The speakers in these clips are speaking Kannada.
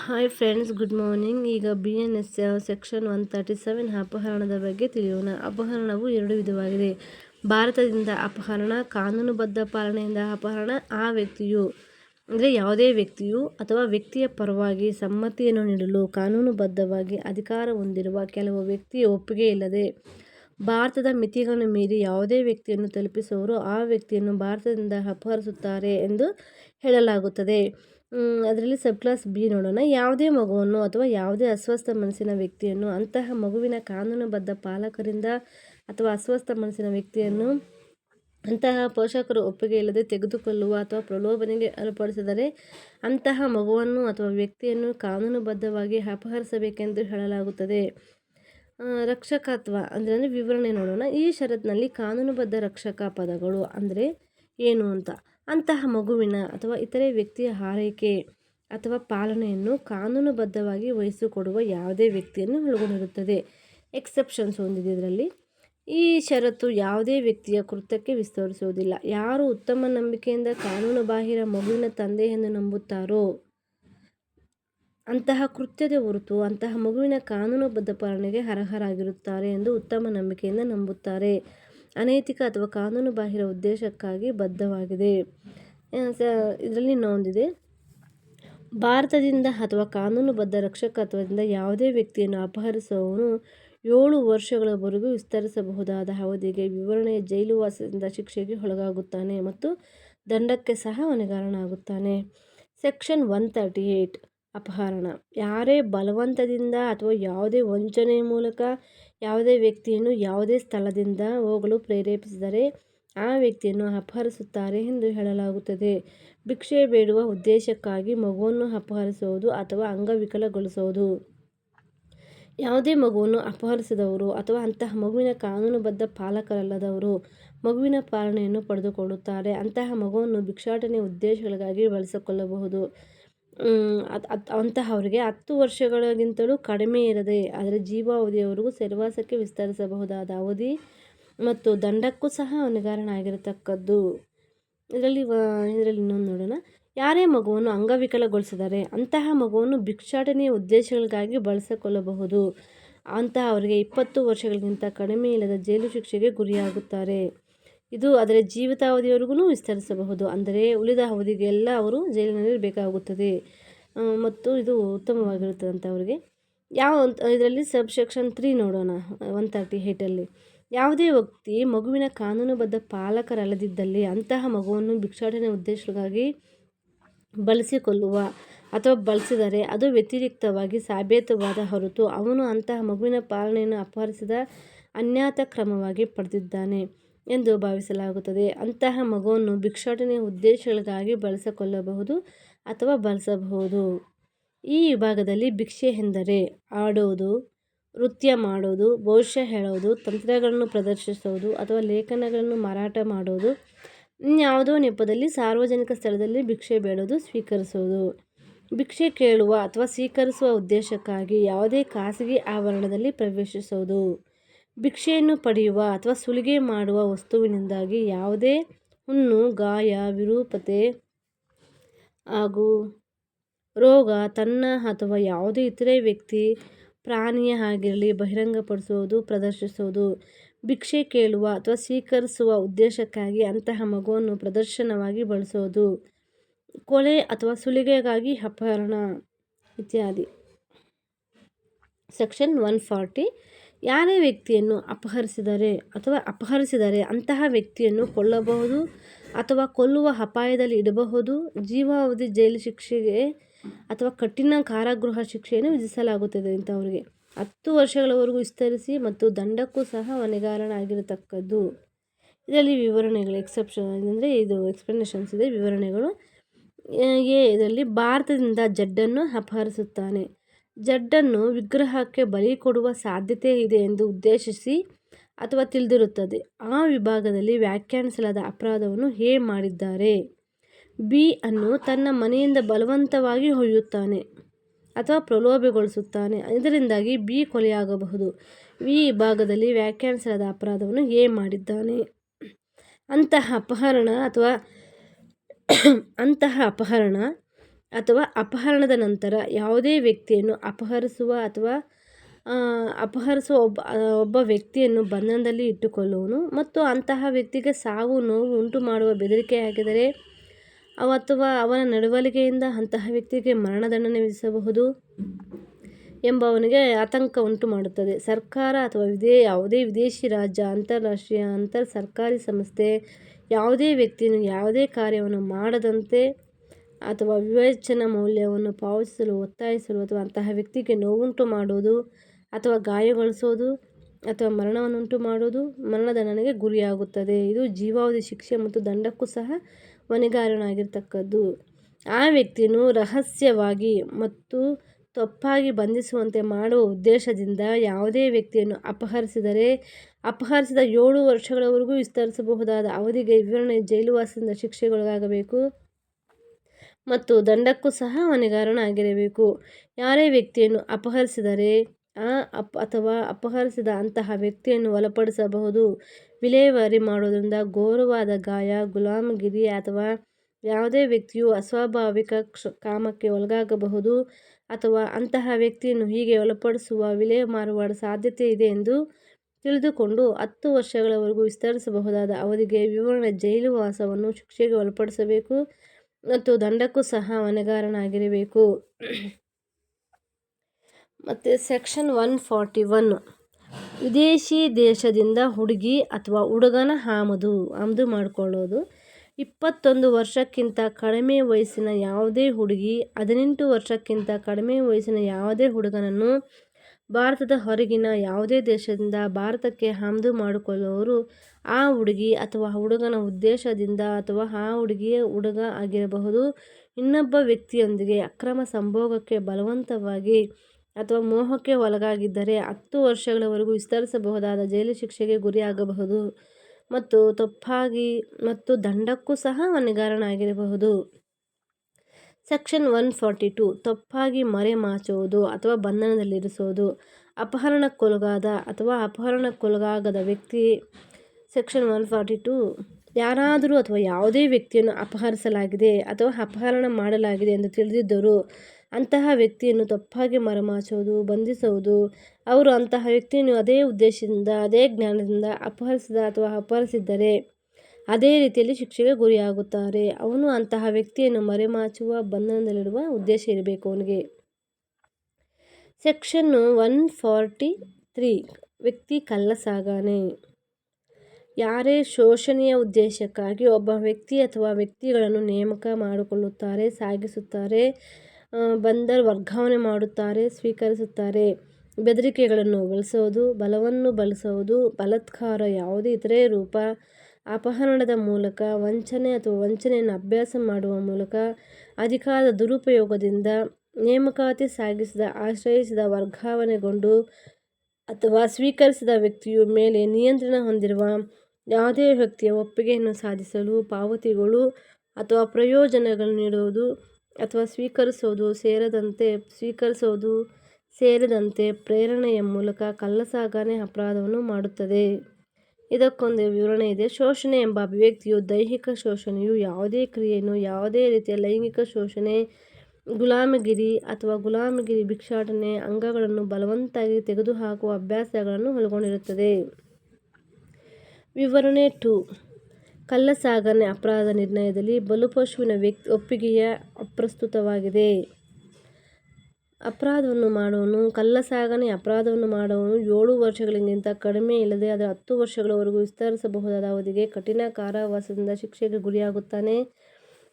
ಹಾಯ್ ಫ್ರೆಂಡ್ಸ್ ಗುಡ್ ಮಾರ್ನಿಂಗ್ ಈಗ B N S section one thirty seven ಅಪಹರಣದ ಬಗ್ಗೆ ತಿಳಿಯೋಣ. ಅಪಹರಣವು ಎರಡು ವಿಧವಾಗಿದೆ. ಭಾರತದಿಂದ ಅಪಹರಣ, ಕಾನೂನುಬದ್ಧ ಪಾಲನೆಯಿಂದ ಅಪಹರಣ, ಆ ವ್ಯಕ್ತಿಯು, ಅಂದರೆ ಯಾವುದೇ ವ್ಯಕ್ತಿಯು ಅಥವಾ ವ್ಯಕ್ತಿಯ ಪರವಾಗಿ ಸಮ್ಮತಿಯನ್ನು ನೀಡಲು ಕಾನೂನುಬದ್ಧವಾಗಿ ಅಧಿಕಾರ ಹೊಂದಿರುವ ಕೆಲವು ವ್ಯಕ್ತಿಯ ಒಪ್ಪಿಗೆ ಇಲ್ಲದೆ ಭಾರತದ ಮಿತಿಗಳನ್ನು ಮೀರಿ ಯಾವುದೇ ವ್ಯಕ್ತಿಯನ್ನು ತಲುಪಿಸುವವರು ಆ ವ್ಯಕ್ತಿಯನ್ನು ಭಾರತದಿಂದ ಅಪಹರಿಸುತ್ತಾರೆ ಎಂದು ಹೇಳಲಾಗುತ್ತದೆ. ಅದರಲ್ಲಿ ಸಬ್ ಕ್ಲಾಸ್ ಬಿ ನೋಡೋಣ. ಯಾವುದೇ ಮಗುವನ್ನು ಅಥವಾ ಯಾವುದೇ ಅಸ್ವಸ್ಥ ಮನಸ್ಸಿನ ವ್ಯಕ್ತಿಯನ್ನು, ಅಂತಹ ಮಗುವಿನ ಕಾನೂನುಬದ್ಧ ಪಾಲಕರಿಂದ ಅಥವಾ ಅಸ್ವಸ್ಥ ಮನಸ್ಸಿನ ವ್ಯಕ್ತಿಯನ್ನು ಅಂತಹ ಪೋಷಕರು ಒಪ್ಪಿಗೆ ಇಲ್ಲದೆ ತೆಗೆದುಕೊಳ್ಳುವ ಅಥವಾ ಪ್ರಲೋಭನೆಗೆ ಅಳಪಡಿಸಿದರೆ ಅಂತಹ ಮಗುವನ್ನು ಅಥವಾ ವ್ಯಕ್ತಿಯನ್ನು ಕಾನೂನುಬದ್ಧವಾಗಿ ಅಪಹರಿಸಬೇಕೆಂದು ಹೇಳಲಾಗುತ್ತದೆ. ರಕ್ಷಕತ್ವ ಅಂದರೆ ವಿವರಣೆ ನೋಡೋಣ. ಈ ಷರತ್ತಿನಲ್ಲಿ ಕಾನೂನುಬದ್ಧ ರಕ್ಷಕ ಪದಗಳು ಅಂದರೆ ಏನು ಅಂತ? ಅಂತಹ ಮಗುವಿನ ಅಥವಾ ಇತರೆ ವ್ಯಕ್ತಿಯ ಆರೈಕೆ ಅಥವಾ ಪಾಲನೆಯನ್ನು ಕಾನೂನುಬದ್ಧವಾಗಿ ವಹಿಸಿಕೊಡುವ ಯಾವುದೇ ವ್ಯಕ್ತಿಯನ್ನು ಒಳಗೊಂಡಿರುತ್ತದೆ. ಎಕ್ಸೆಪ್ಷನ್ಸ್ ಹೊಂದಿದೆ ಇದರಲ್ಲಿ. ಈ ಷರತ್ತು ಯಾವುದೇ ವ್ಯಕ್ತಿಯ ಕೃತ್ಯಕ್ಕೆ ವಿಸ್ತರಿಸುವುದಿಲ್ಲ. ಯಾರು ಉತ್ತಮ ನಂಬಿಕೆಯಿಂದ ಕಾನೂನು ಬಾಹಿರ ಮಗುವಿನ ತಂದೆ ಎಂದು ನಂಬುತ್ತಾರೋ, ಅಂತಹ ಕೃತ್ಯದ ಹೊರತು ಅಂತಹ ಮಗುವಿನ ಕಾನೂನುಬದ್ಧ ಪಾಲನೆಗೆ ಅರ್ಹರಾಗಿರುತ್ತಾರೆ ಎಂದು ಉತ್ತಮ ನಂಬಿಕೆಯಿಂದ ನಂಬುತ್ತಾರೆ. ಅನೈತಿಕ ಅಥವಾ ಕಾನೂನುಬಾಹಿರ ಉದ್ದೇಶಕ್ಕಾಗಿ ಬದ್ಧವಾಗಿದೆ. ಇದರಲ್ಲಿ ಇನ್ನೊಂದಿದೆ. ಭಾರತದಿಂದ ಅಥವಾ ಕಾನೂನುಬದ್ಧ ರಕ್ಷಕತ್ವದಿಂದ ಯಾವುದೇ ವ್ಯಕ್ತಿಯನ್ನು ಅಪಹರಿಸುವವನು ಏಳು ವರ್ಷಗಳವರೆಗೂ ವಿಸ್ತರಿಸಬಹುದಾದ ಅವಧಿಗೆ ವಿವರಣೆಯ ಜೈಲುವಾಸದಿಂದ ಶಿಕ್ಷೆಗೆ ಒಳಗಾಗುತ್ತಾನೆ ಮತ್ತು ದಂಡಕ್ಕೆ ಸಹ ಹೊಣೆಗಾರನಾಗುತ್ತಾನೆ. ಸೆಕ್ಷನ್ ಒನ್ ತರ್ಟಿ ಏಯ್ಟ್ ಅಪಹರಣ. ಯಾರೇ ಬಲವಂತದಿಂದ ಅಥವಾ ಯಾವುದೇ ವಂಚನೆ ಮೂಲಕ ಯಾವುದೇ ವ್ಯಕ್ತಿಯನ್ನು ಯಾವುದೇ ಸ್ಥಳದಿಂದ ಹೋಗಲು ಪ್ರೇರೇಪಿಸಿದರೆ ಆ ವ್ಯಕ್ತಿಯನ್ನು ಅಪಹರಿಸುತ್ತಾರೆ ಎಂದು ಹೇಳಲಾಗುತ್ತದೆ. ಭಿಕ್ಷೆ ಬೇಡುವ ಉದ್ದೇಶಕ್ಕಾಗಿ ಮಗುವನ್ನು ಅಪಹರಿಸುವುದು ಅಥವಾ ಅಂಗವಿಕಲಗೊಳಿಸುವುದು. ಯಾವುದೇ ಮಗುವನ್ನು ಅಪಹರಿಸಿದವರು ಅಥವಾ ಅಂತಹ ಮಗುವಿನ ಕಾನೂನುಬದ್ಧ ಪಾಲಕರಲ್ಲದವರು ಮಗುವಿನ ಪಾಲನೆಯನ್ನು ಪಡೆದುಕೊಳ್ಳುತ್ತಾರೆ. ಅಂತಹ ಮಗುವನ್ನು ಭಿಕ್ಷಾಟನೆ ಉದ್ದೇಶಗಳಿಗಾಗಿ ಬಳಸಿಕೊಳ್ಳಬಹುದು. ಅಂತಹವರಿಗೆ ಹತ್ತು ವರ್ಷಗಳಿಗಿಂತಲೂ ಕಡಿಮೆ ಇರದೆ ಅದರ ಜೀವಾವಧಿಯವರೆಗೂ ಸೆರೆವಾಸಕ್ಕೆ ವಿಸ್ತರಿಸಬಹುದಾದ ಅವಧಿ ಮತ್ತು ದಂಡಕ್ಕೂ ಸಹ ಹೊಣೆಗಾರನಾಗಿರತಕ್ಕದ್ದು ಇದರಲ್ಲಿ ಇದರಲ್ಲಿ ಇನ್ನೊಂದು ನೋಡೋಣ. ಯಾರೇ ಮಗುವನ್ನು ಅಂಗವಿಕಲಗೊಳಿಸಿದರೆ ಅಂತಹ ಮಗುವನ್ನು ಭಿಕ್ಷಾಟನೆಯ ಉದ್ದೇಶಗಳಿಗಾಗಿ ಬಳಸಿಕೊಳ್ಳಬಹುದು. ಅವರಿಗೆ ಇಪ್ಪತ್ತು ವರ್ಷಗಳಿಗಿಂತ ಕಡಿಮೆ ಇಲ್ಲದ ಜೈಲು ಶಿಕ್ಷೆಗೆ ಗುರಿಯಾಗುತ್ತಾರೆ. ಇದು ಅದರ ಜೀವಿತಾವಧಿಯವರೆಗೂ ವಿಸ್ತರಿಸಬಹುದು. ಅಂದರೆ ಉಳಿದ ಅವಧಿಗೆಲ್ಲ ಅವರು ಜೈಲಿನಲ್ಲಿ ಬೇಕಾಗುತ್ತದೆ ಮತ್ತು ಇದು ಉತ್ತಮವಾಗಿರುತ್ತದೆ ಅಂತ ಅವರಿಗೆ. ಯಾವ ಇದರಲ್ಲಿ ಸಬ್ ಸೆಕ್ಷನ್ ತ್ರೀ ನೋಡೋಣ, ಒನ್ ತರ್ಟಿ ಏಯ್ಟಲ್ಲಿ ಯಾವುದೇ ವ್ಯಕ್ತಿ ಮಗುವಿನ ಕಾನೂನುಬದ್ಧ ಪಾಲಕರಲ್ಲದಿದ್ದಲ್ಲಿ ಅಂತಹ ಮಗುವನ್ನು ಭಿಕ್ಷಾಟನೆ ಉದ್ದೇಶಕ್ಕಾಗಿ ಬಳಸಿಕೊಳ್ಳುವ ಅಥವಾ ಬಳಸಿದರೆ ಅದು ವ್ಯತಿರಿಕ್ತವಾಗಿ ಸಾಬೀತವಾದ ಹೊರತು ಅವನು ಅಂತಹ ಮಗುವಿನ ಪಾಲನೆಯನ್ನು ಅಪಹರಿಸಿದ ಅನ್ಯಾತ ಕ್ರಮವಾಗಿ ಪಡೆದಿದ್ದಾನೆ. ಎಂದು ಭಾವಿಸಲಾಗುತ್ತದೆ. ಅಂತಹ ಮಗುವನ್ನು ಭಿಕ್ಷಾಟನೆಯ ಉದ್ದೇಶಗಳಿಗಾಗಿ ಬಳಸಿಕೊಳ್ಳಬಹುದು ಅಥವಾ ಬಳಸಬಹುದು. ಈ ವಿಭಾಗದಲ್ಲಿ ಭಿಕ್ಷೆ ಎಂದರೆ ಆಡುವುದು ನೃತ್ಯ ಮಾಡೋದು ಭವಿಷ್ಯ ಹೇಳೋದು, ತಂತ್ರಗಳನ್ನು ಪ್ರದರ್ಶಿಸೋದು ಅಥವಾ ಲೇಖನಗಳನ್ನು ಮಾರಾಟ ಮಾಡೋದು, ಇನ್ಯಾವುದೋ ನೆಪದಲ್ಲಿ ಸಾರ್ವಜನಿಕ ಸ್ಥಳದಲ್ಲಿ ಭಿಕ್ಷೆ ಬೇಡೋದು, ಸ್ವೀಕರಿಸೋದು. ಭಿಕ್ಷೆ ಕೇಳುವ ಅಥವಾ ಸ್ವೀಕರಿಸುವ ಉದ್ದೇಶಕ್ಕಾಗಿ ಯಾವುದೇ ಖಾಸಗಿ ಆವರಣದಲ್ಲಿ ಪ್ರವೇಶಿಸೋದು. ಭಿಕ್ಷೆಯನ್ನು ಪಡೆಯುವ ಅಥವಾ ಸುಲಿಗೆ ಮಾಡುವ ವಸ್ತುವಿನಿಂದಾಗಿ ಯಾವುದೇ ಹುಣ್ಣು, ಗಾಯ, ವಿರೂಪತೆ ಹಾಗೂ ರೋಗ ತನ್ನ ಅಥವಾ ಯಾವುದೇ ಇತರೆ ವ್ಯಕ್ತಿ ಪ್ರಾಣಿಯ ಆಗಿರಲಿ ಬಹಿರಂಗಪಡಿಸುವುದು, ಪ್ರದರ್ಶಿಸುವುದು, ಭಿಕ್ಷೆ ಕೇಳುವ ಅಥವಾ ಸ್ವೀಕರಿಸುವ ಉದ್ದೇಶಕ್ಕಾಗಿ ಅಂತಹ ಮಗುವನ್ನು ಪ್ರದರ್ಶನವಾಗಿ ಬಳಸೋದು ಕೊಲೆ ಅಥವಾ ಸುಲಿಗೆಗಾಗಿ ಅಪಹರಣ ಇತ್ಯಾದಿ. ಸೆಕ್ಷನ್ ಒನ್ ಫಾರ್ಟಿ ಯಾರೇ ವ್ಯಕ್ತಿಯನ್ನು ಅಪಹರಿಸಿದರೆ ಅಥವಾ ಅಪಹರಿಸಿದರೆ ಅಂತಹ ವ್ಯಕ್ತಿಯನ್ನು ಕೊಲ್ಲಬಹುದು ಅಥವಾ ಕೊಲ್ಲುವ ಅಪಾಯದಲ್ಲಿ ಇಡಬಹುದು. ಜೀವಾವಧಿ ಜೈಲು ಶಿಕ್ಷೆಗೆ ಅಥವಾ ಕಠಿಣ ಕಾರಾಗೃಹ ಶಿಕ್ಷೆಯನ್ನು ವಿಧಿಸಲಾಗುತ್ತದೆ ಇಂಥವ್ರಿಗೆ. ಹತ್ತು ವರ್ಷಗಳವರೆಗೂ ವಿಸ್ತರಿಸಿ ಮತ್ತು ದಂಡಕ್ಕೂ ಸಹ ಹೊಣೆಗಾರನಾಗಿರತಕ್ಕದ್ದು. ಇದರಲ್ಲಿ ವಿವರಣೆಗಳು ಎಕ್ಸೆಪ್ಷನ್ ಅಂದರೆ ಇದು ಎಕ್ಸ್ಪ್ಲನೇಷನ್ಸ್ ಇದೆ. ವಿವರಣೆಗಳು ಎ ಇದರಲ್ಲಿ ಭಾರತದಿಂದ ಜಡ್ಡನ್ನು ಅಪಹರಿಸುತ್ತಾನೆ. ಜಡ್ಡನ್ನು ವಿಗ್ರಹಕ್ಕೆ ಬಲಿ ಕೊಡುವ ಸಾಧ್ಯತೆ ಇದೆ ಎಂದು ಉದ್ದೇಶಿಸಿ ಅಥವಾ ತಿಳಿದಿರುತ್ತದೆ. ಆ ವಿಭಾಗದಲ್ಲಿ ವ್ಯಾಖ್ಯಾನಿಸಲಾದ ಅಪರಾಧವನ್ನು ಹೇ ಮಾಡಿದ್ದಾರೆ. ಬಿ ಅನ್ನು ತನ್ನ ಮನೆಯಿಂದ ಬಲವಂತವಾಗಿ ಹೊಯ್ಯುತ್ತಾನೆ ಅಥವಾ ಪ್ರಲೋಭೆಗೊಳಿಸುತ್ತಾನೆ. ಇದರಿಂದಾಗಿ ಬಿ ಕೊಲೆಯಾಗಬಹುದು. ಈ ವಿಭಾಗದಲ್ಲಿ ವ್ಯಾಖ್ಯಾನಿಸಲಾದ ಅಪರಾಧವನ್ನು ಎ ಮಾಡಿದ್ದಾನೆ. ಅಂತಹ ಅಪಹರಣ ಅಥವಾ ಅಂತಹ ಅಪಹರಣ ಅಥವಾ ಅಪಹರಣದ ನಂತರ ಯಾವುದೇ ವ್ಯಕ್ತಿಯನ್ನು ಅಪಹರಿಸುವ ಅಥವಾ ಅಪಹರಿಸುವ ಒಬ್ಬ ಒಬ್ಬ ವ್ಯಕ್ತಿಯನ್ನು ಬಂಧನದಲ್ಲಿ ಇಟ್ಟುಕೊಳ್ಳುವನು ಮತ್ತು ಅಂತಹ ವ್ಯಕ್ತಿಗೆ ಸಾವು, ನೋವು ಉಂಟು ಮಾಡುವ ಬೆದರಿಕೆ ಹಾಕಿದರೆ ಅಥವಾ ಅವನ ನಡವಳಿಕೆಯಿಂದ ಅಂತಹ ವ್ಯಕ್ತಿಗೆ ಮರಣದಂಡನೆ ವಿಧಿಸಬಹುದು ಎಂಬವನಿಗೆ ಆತಂಕ ಉಂಟು ಮಾಡುತ್ತದೆ. ಸರ್ಕಾರ ಅಥವಾ ವಿದೇ, ಯಾವುದೇ ವಿದೇಶಿ ರಾಜ್ಯ, ಅಂತಾರಾಷ್ಟ್ರೀಯ ಅಂತರ್ ಸರ್ಕಾರಿ ಸಂಸ್ಥೆ ಯಾವುದೇ ವ್ಯಕ್ತಿಯನ್ನು ಯಾವುದೇ ಕಾರ್ಯವನ್ನು ಮಾಡದಂತೆ ಅಥವಾ ವಿವೇಚನಾ ಮೌಲ್ಯವನ್ನು ಪಾವತಿಸಲು, ಒತ್ತಾಯಿಸಲು ಅಥವಾ ಅಂತಹ ವ್ಯಕ್ತಿಗೆ ನೋವುಂಟು ಮಾಡುವುದು ಅಥವಾ ಗಾಯಗೊಳಿಸುವುದು ಅಥವಾ ಮರಣವನ್ನುಂಟು ಮಾಡುವುದು ಮರಣದಂಡನೆಗೆ ಗುರಿಯಾಗುತ್ತದೆ. ಇದು ಜೀವಾವಧಿ ಶಿಕ್ಷೆ ಮತ್ತು ದಂಡಕ್ಕೂ ಸಹ ಹೊಣೆಗಾರನಾಗಿರ್ತಕ್ಕದ್ದು. ಆ ವ್ಯಕ್ತಿಯನ್ನು ರಹಸ್ಯವಾಗಿ ಮತ್ತು ತಪ್ಪಾಗಿ ಬಂಧಿಸುವಂತೆ ಮಾಡುವ ಉದ್ದೇಶದಿಂದ ಯಾವುದೇ ವ್ಯಕ್ತಿಯನ್ನು ಅಪಹರಿಸಿದರೆ, ಅಪಹರಿಸಿದ ಏಳು ವರ್ಷಗಳವರೆಗೂ ವಿಸ್ತರಿಸಬಹುದಾದ ಅವಧಿಗೆ ವಿವರಣೆ ಜೈಲುವಾಸದಿಂದ ಶಿಕ್ಷೆಗೊಳಗಾಗಬೇಕು. ಮತ್ತು ದಂಡಕ್ಕೂ ಸಹ ಹೊಣೆಗಾರನಾಗಿರಬೇಕು ಯಾರೇ ವ್ಯಕ್ತಿಯನ್ನು ಅಪಹರಿಸಿದರೆ, ಆ ಅಪ್ ಅಥವಾ ಅಪಹರಿಸಿದ ಅಂತಹ ವ್ಯಕ್ತಿಯನ್ನು ಒಳಪಡಿಸಬಹುದು. ವಿಲೇವಾರಿ ಮಾಡುವುದರಿಂದ ಘೋರವಾದ ಗಾಯ, ಗುಲಾಮಗಿರಿ ಅಥವಾ ಯಾವುದೇ ವ್ಯಕ್ತಿಯು ಅಸ್ವಾಭಾವಿಕ ಕಾಮಕ್ಕೆ ಒಳಗಾಗಬಹುದು ಅಥವಾ ಅಂತಹ ವ್ಯಕ್ತಿಯನ್ನು ಹೀಗೆ ಒಳಪಡಿಸುವ ವಿಲೇ ಮಾರುವ ಸಾಧ್ಯತೆ ಇದೆ ಎಂದು ತಿಳಿದುಕೊಂಡು ಹತ್ತು ವರ್ಷಗಳವರೆಗೂ ವಿಸ್ತರಿಸಬಹುದಾದ ಅವಧಿಗೆ ವಿವರಣೆ ಜೈಲು ವಾಸವನ್ನು ಶಿಕ್ಷೆಗೆ ಒಳಪಡಿಸಬೇಕು. ಮತ್ತು ದಂಡಕ್ಕೂ ಸಹ ಹೊಣೆಗಾರನಾಗಿರಬೇಕು. ಮತ್ತು ಸೆಕ್ಷನ್ ಒನ್ ಫಾರ್ಟಿ ಒನ್. ವಿದೇಶಿ ದೇಶದಿಂದ ಹುಡುಗಿ ಅಥವಾ ಹುಡುಗನ ಆಮದು ಆಮದು ಮಾಡಿಕೊಳ್ಳೋದು. ಇಪ್ಪತ್ತೊಂದು ವರ್ಷಕ್ಕಿಂತ ಕಡಿಮೆ ವಯಸ್ಸಿನ ಯಾವುದೇ ಹುಡುಗಿ, ಹದಿನೆಂಟು ವರ್ಷಕ್ಕಿಂತ ಕಡಿಮೆ ವಯಸ್ಸಿನ ಯಾವುದೇ ಹುಡುಗನನ್ನು ಭಾರತದ ಹೊರಗಿನ ಯಾವುದೇ ದೇಶದಿಂದ ಭಾರತಕ್ಕೆ ಆಮದು ಮಾಡಿಕೊಳ್ಳುವವರು ಆ ಹುಡುಗಿ ಅಥವಾ ಹುಡುಗನ ಉದ್ದೇಶದಿಂದ ಅಥವಾ ಆ ಹುಡುಗಿಯ ಹುಡುಗ ಆಗಿರಬಹುದು. ಇನ್ನೊಬ್ಬ ವ್ಯಕ್ತಿಯೊಂದಿಗೆ ಅಕ್ರಮ ಸಂಭೋಗಕ್ಕೆ ಬಲವಂತವಾಗಿ ಅಥವಾ ಮೋಹಕ್ಕೆ ಒಳಗಾಗಿದ್ದರೆ ಹತ್ತು ವರ್ಷಗಳವರೆಗೂ ವಿಸ್ತರಿಸಬಹುದಾದ ಜೈಲು ಶಿಕ್ಷೆಗೆ ಗುರಿಯಾಗಬಹುದು ಮತ್ತು ತಪ್ಪಾಗಿ ಮತ್ತು ದಂಡಕ್ಕೂ ಸಹ ಹೊಣೆಗಾರನಾಗಿರಬಹುದು ಸೆಕ್ಷನ್ ಒನ್ ಫಾರ್ಟಿ ಟು ತಪ್ಪಾಗಿ ಮರೆಮಾಚುವುದು ಅಥವಾ ಬಂಧನದಲ್ಲಿರಿಸೋದು, ಅಪಹರಣಕ್ಕೊಳಗಾದ ಅಥವಾ ಅಪಹರಣಕ್ಕೊಳಗಾಗದ ವ್ಯಕ್ತಿ ಸೆಕ್ಷನ್ ಒನ್ ಫಾರ್ಟಿ ಟು ಯಾರಾದರೂ ಅಥವಾ ಯಾವುದೇ ವ್ಯಕ್ತಿಯನ್ನು ಅಪಹರಿಸಲಾಗಿದೆ ಅಥವಾ ಅಪಹರಣ ಮಾಡಲಾಗಿದೆ ಎಂದು ತಿಳಿದಿದ್ದರೂ ಅಂತಹ ವ್ಯಕ್ತಿಯನ್ನು ತಪ್ಪಾಗಿ ಮರೆಮಾಚುವುದು ಬಂಧಿಸುವುದು ಅವರು ಅಂತಹ ವ್ಯಕ್ತಿಯನ್ನು ಅದೇ ಉದ್ದೇಶದಿಂದ, ಅದೇ ಜ್ಞಾನದಿಂದ ಅಪಹರಿಸಿದ ಅಥವಾ ಅಪಹರಿಸಿದ್ದರೆ ಅದೇ ರೀತಿಯಲ್ಲಿ ಶಿಕ್ಷೆಗೆ ಗುರಿಯಾಗುತ್ತಾರೆ. ಅವನು ಅಂತಹ ವ್ಯಕ್ತಿಯನ್ನು ಮರೆಮಾಚುವ ಬಂಧನದಲ್ಲಿಡುವ ಉದ್ದೇಶ ಇರಬೇಕು ಅವನಿಗೆ. ಸೆಕ್ಷನ್ನು ಒನ್ ಫಾರ್ಟಿ ತ್ರೀ, ವ್ಯಕ್ತಿ ಕಳ್ಳ ಸಾಗಣೆ ಯಾರೇ ಶೋಷಣೆಯ ಉದ್ದೇಶಕ್ಕಾಗಿ ಒಬ್ಬ ವ್ಯಕ್ತಿ ಅಥವಾ ವ್ಯಕ್ತಿಗಳನ್ನು ನೇಮಕ ಮಾಡಿಕೊಳ್ಳುತ್ತಾರೆ, ಸಾಗಿಸುತ್ತಾರೆ ಬಂದರ್ ವರ್ಗಾವಣೆ ಮಾಡುತ್ತಾರೆ, ಸ್ವೀಕರಿಸುತ್ತಾರೆ. ಬೆದರಿಕೆಗಳನ್ನು ಬಳಸೋದು ಬಲವನ್ನು ಬಳಸೋದು ಬಲತ್ಕಾರ ಯಾವುದೇ ಇತರೆ ರೂಪ ಅಪಹರಣದ ಮೂಲಕ ವಂಚನೆ ಅಥವಾ ವಂಚನೆಯನ್ನು ಅಭ್ಯಾಸ ಮಾಡುವ ಮೂಲಕ ಅಧಿಕಾರದ ದುರುಪಯೋಗದಿಂದ ನೇಮಕಾತಿ ಸಾಗಿಸಿದ, ಆಶ್ರಯಿಸಿದ, ವರ್ಗಾವಣೆಗೊಂಡು ಅಥವಾ ಸ್ವೀಕರಿಸಿದ ವ್ಯಕ್ತಿಯು ಮೇಲೆ ನಿಯಂತ್ರಣ ಹೊಂದಿರುವ ಯಾವುದೇ ವ್ಯಕ್ತಿಯ ಒಪ್ಪಿಗೆಯನ್ನು ಸಾಧಿಸಲು ಪಾವತಿಗಳು ಅಥವಾ ಪ್ರಯೋಜನಗಳನ್ನು ನೀಡುವುದು ಅಥವಾ ಸ್ವೀಕರಿಸೋದು ಸೇರದಂತೆ, ಸ್ವೀಕರಿಸೋದು ಸೇರಿದಂತೆ ಪ್ರೇರಣೆಯ ಮೂಲಕ ಕಳ್ಳಸಾಗಣೆ ಅಪರಾಧವನ್ನು ಮಾಡುತ್ತದೆ. ಇದಕ್ಕೊಂದು ವಿವರಣೆ ಇದೆ. ಶೋಷಣೆ ಎಂಬ ಅಭಿವ್ಯಕ್ತಿಯು ದೈಹಿಕ ಶೋಷಣೆಯು ಯಾವುದೇ ಕ್ರಿಯೆಯನ್ನು ಯಾವುದೇ ರೀತಿಯ ಲೈಂಗಿಕ ಶೋಷಣೆ, ಗುಲಾಮಗಿರಿ ಅಥವಾ ಗುಲಾಮಗಿರಿ ಭಿಕ್ಷಾಟನೆ ಅಂಗಗಳನ್ನು ಬಲವಂತಾಗಿ ತೆಗೆದುಹಾಕುವ ಅಭ್ಯಾಸಗಳನ್ನು ಒಳಗೊಂಡಿರುತ್ತದೆ. ವಿವರಣೆ ಟು. ಕಳ್ಳಸಾಗಣೆ ಅಪರಾಧ ನಿರ್ಣಯದಲ್ಲಿ ಬಲುಪಶುವಿನ ವ್ಯಕ್ತಿ ಒಪ್ಪಿಗೆಯ ಅಪ್ರಸ್ತುತವಾಗಿದೆ. ಅಪರಾಧವನ್ನು ಮಾಡುವವನು ಕಳ್ಳಸಾಗಣೆ ಅಪರಾಧವನ್ನು ಮಾಡುವನು, ಏಳು ವರ್ಷಗಳಿಗಿಂತ ಕಡಿಮೆ ಇಲ್ಲದೆ ಅದರ ಹತ್ತು ವರ್ಷಗಳವರೆಗೂ ವಿಸ್ತರಿಸಬಹುದಾದ ಅವಧಿಗೆ ಕಠಿಣ ಕಾರಾವಾಸದಿಂದ ಶಿಕ್ಷೆಗೆ ಗುರಿಯಾಗುತ್ತಾನೆ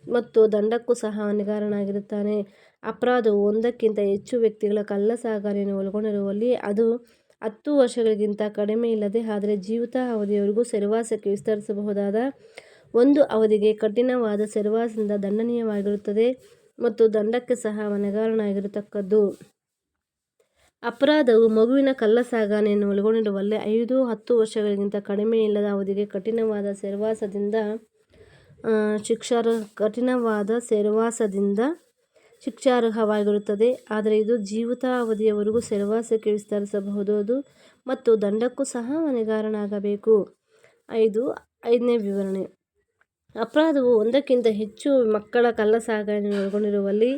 ಮತ್ತು ದಂಡಕ್ಕೂ ಸಹ ಹೊಣೆಗಾರನಾಗಿರುತ್ತಾನೆ ಅಪರಾಧವು ಒಂದಕ್ಕಿಂತ ಹೆಚ್ಚು ವ್ಯಕ್ತಿಗಳ ಕಳ್ಳಸಾಗಣೆಯನ್ನು ಒಳಗೊಂಡಿರುವಲ್ಲಿ ಅದು ಹತ್ತು ವರ್ಷಗಳಿಗಿಂತ ಕಡಿಮೆ ಇಲ್ಲದೆ ಆದರೆ ಜೀವಿತ ಅವಧಿಯವರೆಗೂ ಸೆರೆವಾಸಕ್ಕೆ ವಿಸ್ತರಿಸಬಹುದಾದ ಒಂದು ಅವಧಿಗೆ ಕಠಿಣವಾದ ಸೆರೆವಾಸದಿಂದ ದಂಡನೀಯವಾಗಿರುತ್ತದೆ. ಮತ್ತು ದಂಡಕ್ಕೆ ಸಹ ಹೊಣೆಗಾರನಾಗಿರತಕ್ಕದ್ದು ಅಪರಾಧವು ಮಗುವಿನ ಕಳ್ಳಸಾಗಣೆಯನ್ನು ಒಳಗೊಂಡಿರುವಲ್ಲಿ ಐದು, ಹತ್ತು ವರ್ಷಗಳಿಗಿಂತ ಕಡಿಮೆ ಇಲ್ಲದ ಅವಧಿಗೆ ಕಠಿಣವಾದ ಸೆರೆವಾಸದಿಂದ ಶಿಕ್ಷಾರ್ಹ, ಕಠಿಣವಾದ ಸೆರೆವಾಸದಿಂದ ಶಿಕ್ಷಾರ್ಹವಾಗಿರುತ್ತದೆ. ಆದರೆ ಇದು ಜೀವಿತಾವಧಿಯವರೆಗೂ ಸೆರೆವಾಸಕ್ಕೆ ವಿಸ್ತರಿಸಬಹುದು ಮತ್ತು ದಂಡಕ್ಕೂ ಸಹ ಹೊಣೆಗಾರನಾಗಬೇಕು ಐದು, ಐದನೇ ವಿವರಣೆ. ಅಪರಾಧವು ಒಂದಕ್ಕಿಂತ ಹೆಚ್ಚು ಮಕ್ಕಳ ಕಳ್ಳಸಾಗಣೆಯನ್ನು ಒಳಗೊಂಡಿರುವಲ್ಲಿ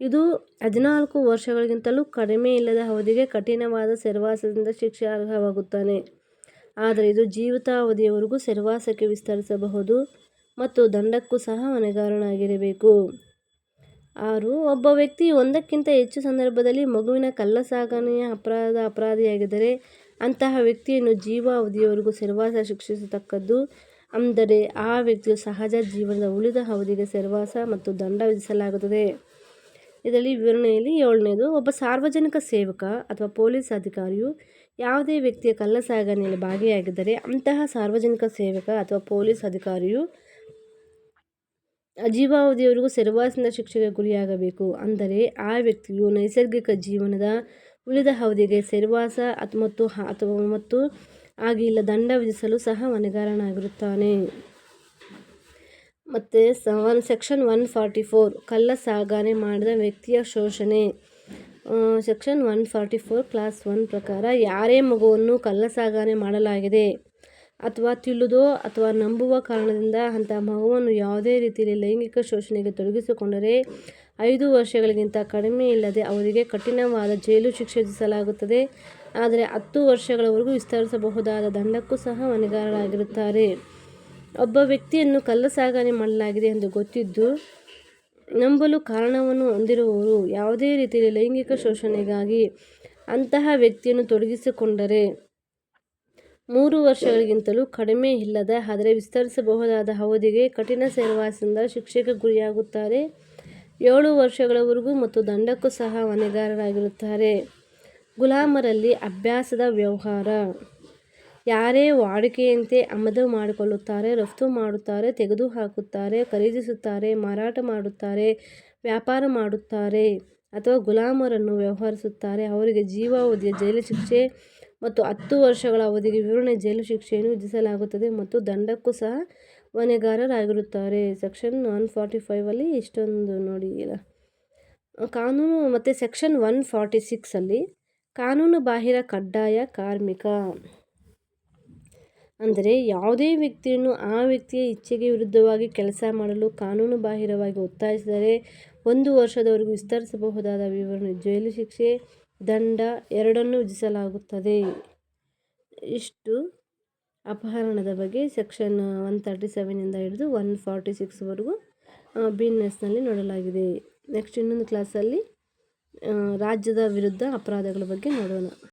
ಇದು ಹದಿನಾಲ್ಕು ವರ್ಷಗಳಿಗಿಂತಲೂ ಕಡಿಮೆ ಇಲ್ಲದ ಅವಧಿಗೆ ಕಠಿಣವಾದ ಸೆರೆವಾಸದಿಂದ ಶಿಕ್ಷೆ ಅರ್ಹವಾಗುತ್ತಾನೆ. ಆದರೆ ಇದು ಜೀವಿತಾವಧಿಯವರೆಗೂ ಸೆರೆವಾಸಕ್ಕೆ ವಿಸ್ತರಿಸಬಹುದು ಮತ್ತು ದಂಡಕ್ಕೂ ಸಹ ಹೊಣೆಗಾರನಾಗಿರಬೇಕು. ಆರು, ಒಬ್ಬ ವ್ಯಕ್ತಿ ಒಂದಕ್ಕಿಂತ ಹೆಚ್ಚು ಸಂದರ್ಭದಲ್ಲಿ ಮಗುವಿನ ಕಳ್ಳಸಾಗಣೆಯ ಅಪರಾಧ ಅಪರಾಧಿಯಾಗಿದ್ದರೆ ಅಂತಹ ವ್ಯಕ್ತಿಯನ್ನು ಜೀವಾವಧಿಯವರೆಗೂ ಸೆರೆವಾಸ ಶಿಕ್ಷಿಸತಕ್ಕದ್ದು ಅಂದರೆ ಆ ವ್ಯಕ್ತಿಯು ಸಹಜ ಜೀವನದ ಉಳಿದ ಅವಧಿಗೆ ಸೆರವಾಸ ಮತ್ತು ದಂಡ ವಿಧಿಸಲಾಗುತ್ತದೆ. ಇದರಲ್ಲಿ ವಿವರಣೆಯಲ್ಲಿ ಏಳನೇದು, ಒಬ್ಬ ಸಾರ್ವಜನಿಕ ಸೇವಕ ಅಥವಾ ಪೊಲೀಸ್ ಅಧಿಕಾರಿಯು ಯಾವುದೇ ವ್ಯಕ್ತಿಯ ಕಳ್ಳಸಾಗಣೆಯಲ್ಲಿ ಭಾಗಿಯಾಗಿದ್ದರೆ ಅಂತಹ ಸಾರ್ವಜನಿಕ ಸೇವಕ ಅಥವಾ ಪೊಲೀಸ್ ಅಧಿಕಾರಿಯು ಜೀವಾವಧಿಯವರೆಗೂ ಸೆರೆವಾಸದ ಶಿಕ್ಷೆಗೆ ಗುರಿಯಾಗಬೇಕು. ಅಂದರೆ ಆ ವ್ಯಕ್ತಿಯು ನೈಸರ್ಗಿಕ ಜೀವನದ ಉಳಿದ ಅವಧಿಗೆ ಸೆರವಾಸ ಮತ್ತು ಅಥವಾ ಮತ್ತು ಆಗಿ ಇಲ್ಲ, ದಂಡ ವಿಧಿಸಲು ಸಹ ಹೊಣೆಗಾರನಾಗಿರುತ್ತಾನೆ ಮತ್ತು one section one forty four, ಕಳ್ಳ ಸಾಗಣೆ ಮಾಡಿದ ವ್ಯಕ್ತಿಯ ಶೋಷಣೆ. Section one forty four, clause one ಪ್ರಕಾರ ಯಾರೇ ಮಗುವನ್ನು ಕಳ್ಳ ಸಾಗಣೆ ಮಾಡಲಾಗಿದೆ. ಅಥವಾ ತಿಳಿದೋ ಅಥವಾ ನಂಬುವ ಕಾರಣದಿಂದ ಅಂಥ ಮಗುವನ್ನು ಯಾವುದೇ ರೀತಿಯಲ್ಲಿ ಲೈಂಗಿಕ ಶೋಷಣೆಗೆ ತೊಡಗಿಸಿಕೊಂಡರೆ ಐದು ವರ್ಷಗಳಿಗಿಂತ ಕಡಿಮೆ ಇಲ್ಲದೆ ಅವರಿಗೆ ಕಠಿಣವಾದ ಜೈಲು ಶಿಕ್ಷೆ ವಿಧಿಸಲಾಗುತ್ತದೆ. ಆದರೆ ಹತ್ತು ವರ್ಷಗಳವರೆಗೂ ವಿಸ್ತರಿಸಬಹುದಾದ ದಂಡಕ್ಕೂ ಸಹ ಹೊಣೆಗಾರರಾಗಿರುತ್ತಾರೆ ಒಬ್ಬ ವ್ಯಕ್ತಿಯನ್ನು ಕಳ್ಳಸಾಗಣೆ ಮಾಡಲಾಗಿದೆ ಎಂದು ಗೊತ್ತಿದ್ದು, ನಂಬಲು ಕಾರಣವನ್ನು ಹೊಂದಿರುವವರು ಯಾವುದೇ ರೀತಿಯಲ್ಲಿ ಲೈಂಗಿಕ ಶೋಷಣೆಗಾಗಿ ಅಂತಹ ವ್ಯಕ್ತಿಯನ್ನು ತೊಡಗಿಸಿಕೊಂಡರೆ ಮೂರು ವರ್ಷಗಳಿಗಿಂತಲೂ ಕಡಿಮೆ ಇಲ್ಲದ, ಆದರೆ ವಿಸ್ತರಿಸಬಹುದಾದ ಅವಧಿಗೆ ಕಠಿಣ ಸೆರೆವಾಸದಿಂದ ಶಿಕ್ಷೆಗೆ ಗುರಿಯಾಗುತ್ತಾರೆ. ಏಳು ವರ್ಷಗಳವರೆಗೂ ಮತ್ತು ದಂಡಕ್ಕೂ ಸಹ ಹೊಣೆಗಾರರಾಗಿರುತ್ತಾರೆ ಗುಲಾಮರಲ್ಲಿ ಅಭ್ಯಾಸದ ವ್ಯವಹಾರ. ಯಾರೇ ವಾಡಿಕೆಯಂತೆ ಆಮದು ಮಾಡಿಕೊಳ್ಳುತ್ತಾರೆ, ರಫ್ತು ಮಾಡುತ್ತಾರೆ, ತೆಗೆದುಹಾಕುತ್ತಾರೆ, ಖರೀದಿಸುತ್ತಾರೆ, ಮಾರಾಟ ಮಾಡುತ್ತಾರೆ, ವ್ಯಾಪಾರ ಮಾಡುತ್ತಾರೆ. ಅಥವಾ ಗುಲಾಮರನ್ನು ವ್ಯವಹರಿಸುತ್ತಾರೆ. ಅವರಿಗೆ ಜೀವಾವಧಿಯ ಜೈಲು ಶಿಕ್ಷೆ ಮತ್ತು ಹತ್ತು ವರ್ಷಗಳ ಅವಧಿಗೆ ವಿವರಣೆ ಜೈಲು ಶಿಕ್ಷೆಯನ್ನು ವಿಧಿಸಲಾಗುತ್ತದೆ ಮತ್ತು ದಂಡಕ್ಕೂ ಸಹ ಹೊಣೆಗಾರರಾಗಿರುತ್ತಾರೆ ಸೆಕ್ಷನ್ ಒನ್ ಫಾರ್ಟಿ ಫೈವಲ್ಲಿ ಇಷ್ಟೊಂದು ನೋಡಿ ಕಾನೂನು ಮತ್ತು ಸೆಕ್ಷನ್ ಒನ್ ಫಾರ್ಟಿ ಸಿಕ್ಸಲ್ಲಿ ಕಾನೂನು ಬಾಹಿರ ಕಡ್ಡಾಯ ಕಾರ್ಮಿಕ. ಅಂದರೆ ಯಾವುದೇ ವ್ಯಕ್ತಿಯನ್ನು ಆ ವ್ಯಕ್ತಿಯ ಇಚ್ಛೆಗೆ ವಿರುದ್ಧವಾಗಿ ಕೆಲಸ ಮಾಡಲು ಕಾನೂನು ಬಾಹಿರವಾಗಿ ಒತ್ತಾಯಿಸಿದರೆ ಒಂದು ವರ್ಷದವರೆಗೂ ವಿಸ್ತರಿಸಬಹುದಾದ ವಿವರಣೆ. ಜೈಲು ಶಿಕ್ಷೆ ದಂಡ ಎರಡನ್ನೂ ವಿಧಿಸಲಾಗುತ್ತದೆ. ಇಷ್ಟು. ಅಪಹರಣದ ಬಗ್ಗೆ ಸೆಕ್ಷನ್ ಒನ್ ತರ್ಟಿ ಸೆವೆನಿಂದ ಹಿಡಿದು ಒನ್ ಫಾರ್ಟಿ ಸಿಕ್ಸ್ವರೆಗೂ ಬಿ ಎನ್ ಎಸ್ನಲ್ಲಿ ನೋಡಲಾಗಿದೆ. ನೆಕ್ಸ್ಟ್ ಇನ್ನೊಂದು ಕ್ಲಾಸಲ್ಲಿ ರಾಜ್ಯದ ವಿರುದ್ಧ ಅಪರಾಧಗಳ ಬಗ್ಗೆ ನೋಡೋಣ.